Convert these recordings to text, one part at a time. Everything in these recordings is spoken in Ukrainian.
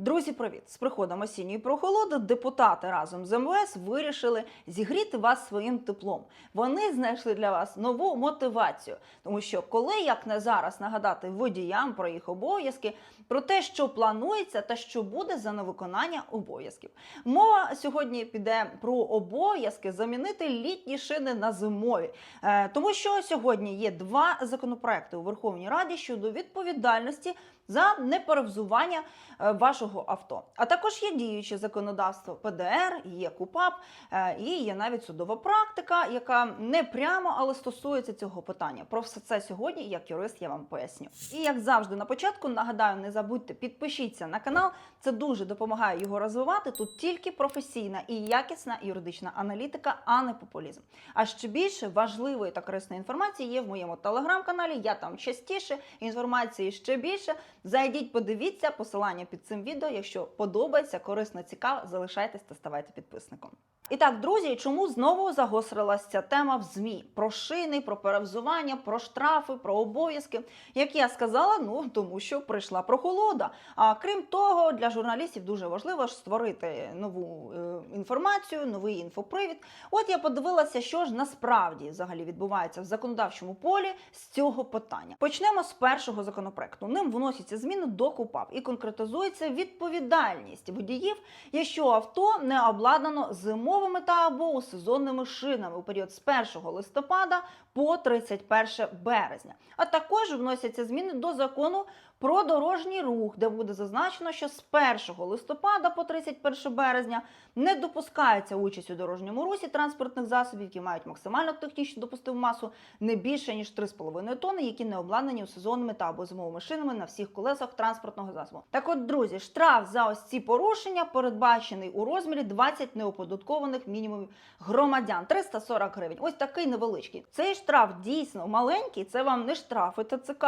Друзі, привіт! З приходом осінньої прохолоди депутати разом з МВС вирішили зігріти вас своїм теплом. Вони знайшли для вас нову мотивацію, тому що коли як не зараз нагадати водіям про їх обов'язки, про те, що планується та що буде за невиконання обов'язків. Мова сьогодні піде про обов'язки замінити літні шини на зимові, Е, тому що сьогодні є два законопроекти у Верховній Раді щодо відповідальності за неперевзування е, вашого авто. А також є діюче законодавство ПДР, є КУПАП е, і є навіть судова практика, яка не прямо, але стосується цього питання. Про все це сьогодні, як юрист, я вам поясню. І як завжди, на початку нагадаю, не забудьте підпишіться на канал. Це дуже допомагає його розвивати. Тут тільки професійна і якісна юридична аналітика, а не популізм. А ще більше важливої та корисної інформації є в моєму телеграм-каналі. Я там частіше інформації ще більше. Зайдіть, подивіться посилання під цим відео. Якщо подобається, корисно, цікаво, залишайтесь та ставайте підписником. І так, друзі, чому знову загострилася ця тема в ЗМІ? Про шини, про перевзування, про штрафи, про обов'язки. Як я сказала, ну тому що прийшла прохолода. А крім того, для журналістів дуже важливо ж створити нову е, інформацію, новий інфопривід. От я подивилася, що ж насправді взагалі відбувається в законодавчому полі з цього питання. Почнемо з першого законопроекту. Ним вносяться зміни до КУПАП і конкретизується відповідальність водіїв, якщо авто не обладнано зимовими та або сезонними шинами у період з 1 листопада по 31 березня. А також вносяться зміни до закону про дорожній рух, де буде зазначено, що з 1 листопада по 31 березня не допускається участь у дорожньому русі транспортних засобів, які мають максимально технічну допустиму масу не більше ніж 3,5 тонни, які не обладнані сезонними та або зимовими шинами на всіх колесах транспортного засобу. Так, от, друзі, штраф за ось ці порушення передбачений у розмірі 20 неоподаткованих мінімумів громадян 340 гривень. Ось такий невеличкий. Цей штраф дійсно маленький. Це вам не штрафи ТЦК.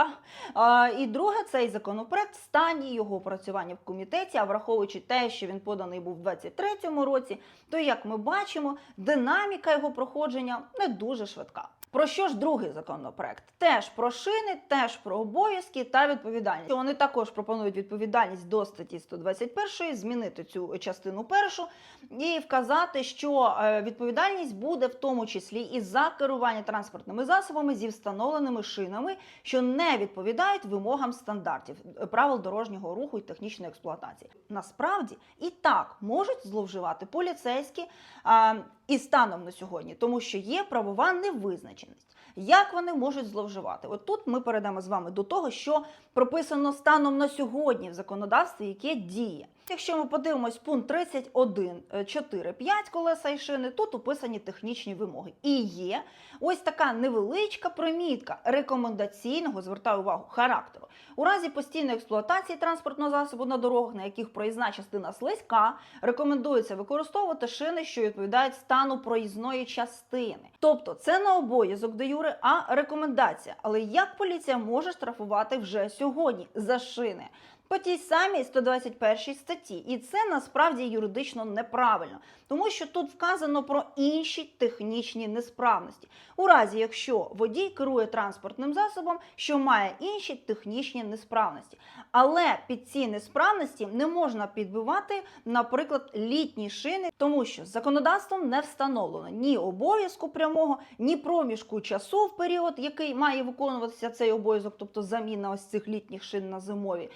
А, і друге, цей законопроект в стані його опрацювання в комітеті, а враховуючи те, що він поданий був у 23-му році, то як ми бачимо, динаміка його проходження не дуже швидка. Про що ж другий законопроект? Теж про шини, теж про обов'язки та відповідальність. Вони також пропонують відповідальність до статті 121, змінити цю частину першу і вказати, що е, відповідальність буде в тому числі і за керування транспортними засобами зі встановленими шинами, що не відповідають вимогам стандартів е, правил дорожнього руху і технічної експлуатації. Насправді і так можуть зловживати поліцейські а, і станом на сьогодні, тому що є правова невизначеність. Як вони можуть зловживати? От тут ми перейдемо з вами до того, що прописано станом на сьогодні в законодавстві, яке діє. Якщо ми подивимось пункт 31, 4, 5 колеса і шини, тут описані технічні вимоги. І є ось така невеличка примітка рекомендаційного, звертаю увагу, характеру. У разі постійної експлуатації транспортного засобу на дорогах, на яких проїзна частина слизька, рекомендується використовувати шини, що відповідають стану проїзної частини. Тобто це не обов'язок де юре, а рекомендація. Але як поліція може штрафувати вже сьогодні за шини? По тій самій 121 статті, і це насправді юридично неправильно, тому що тут вказано про інші технічні несправності. У разі, якщо водій керує транспортним засобом, що має інші технічні несправності. Але під ці несправності не можна підбивати, наприклад, літні шини, тому що законодавством не встановлено ні обов'язку прямого, ні проміжку часу в період, який має виконуватися цей обов'язок, тобто заміна ось цих літніх шин на зимові.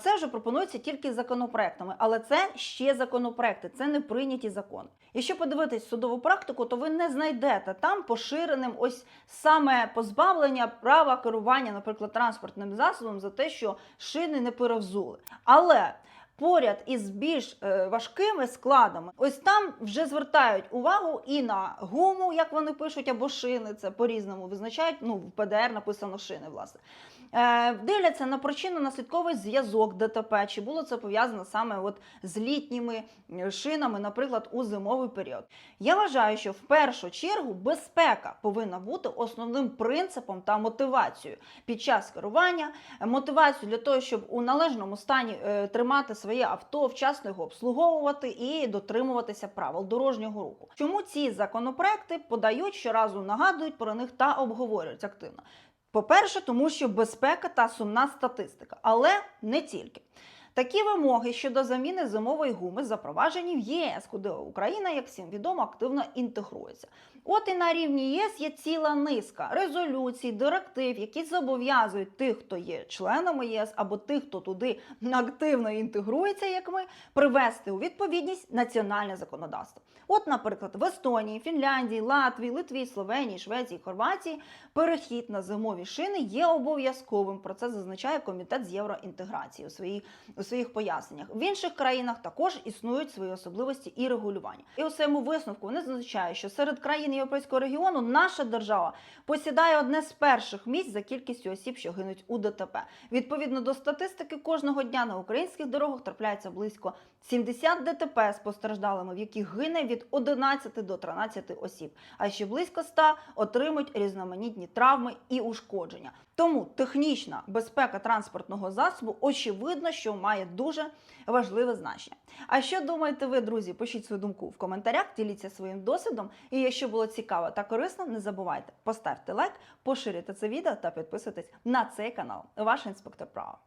Це вже пропонується тільки законопроектами, але це ще законопроекти, це не прийняті закони. Якщо подивитись судову практику, то ви не знайдете там поширеним ось саме позбавлення права керування, наприклад, транспортним засобом за те, що шини не перевзули. Але поряд із більш е, важкими складами, ось там вже звертають увагу і на гуму, як вони пишуть, або шини. Це по-різному визначають. Ну, в ПДР написано шини, власне. Е, дивляться на причинно-наслідковий зв'язок ДТП, чи було це пов'язано саме от з літніми е, шинами, наприклад, у зимовий період. Я вважаю, що в першу чергу безпека повинна бути основним принципом та мотивацією під час керування, е, мотивацію для того, щоб у належному стані тримати своє авто, вчасно його обслуговувати і дотримуватися правил дорожнього руху. Чому ці законопроекти подають щоразу нагадують про них та обговорюють активно? По-перше, тому що безпека та сумна статистика, але не тільки. Такі вимоги щодо заміни зимової гуми запроваджені в ЄС, куди Україна, як всім відомо, активно інтегрується. От і на рівні ЄС є ціла низка резолюцій, директив, які зобов'язують тих, хто є членами ЄС, або тих, хто туди активно інтегрується, як ми, привести у відповідність національне законодавство. От, наприклад, в Естонії, Фінляндії, Латвії, Литві, Словенії, Швеції, Хорватії перехід на зимові шини є обов'язковим. Про це зазначає комітет з євроінтеграції у своїх у своїх поясненнях. В інших країнах також існують свої особливості і регулювання. І у своєму висновку вони зазначають, що серед країн європейського регіону наша держава посідає одне з перших місць за кількістю осіб, що гинуть у ДТП. Відповідно до статистики, кожного дня на українських дорогах трапляється близько 70 ДТП з постраждалими, в яких гине від 11 до 13 осіб. А ще близько 100 отримують різноманітні травми і ушкодження. Тому технічна безпека транспортного засобу очевидно, що має дуже важливе значення. А що думаєте ви, друзі? Пишіть свою думку в коментарях, діліться своїм досвідом. І якщо було цікаво та корисно, не забувайте поставте лайк, поширюйте це відео та підписуйтесь на цей канал. Ваш інспектор права.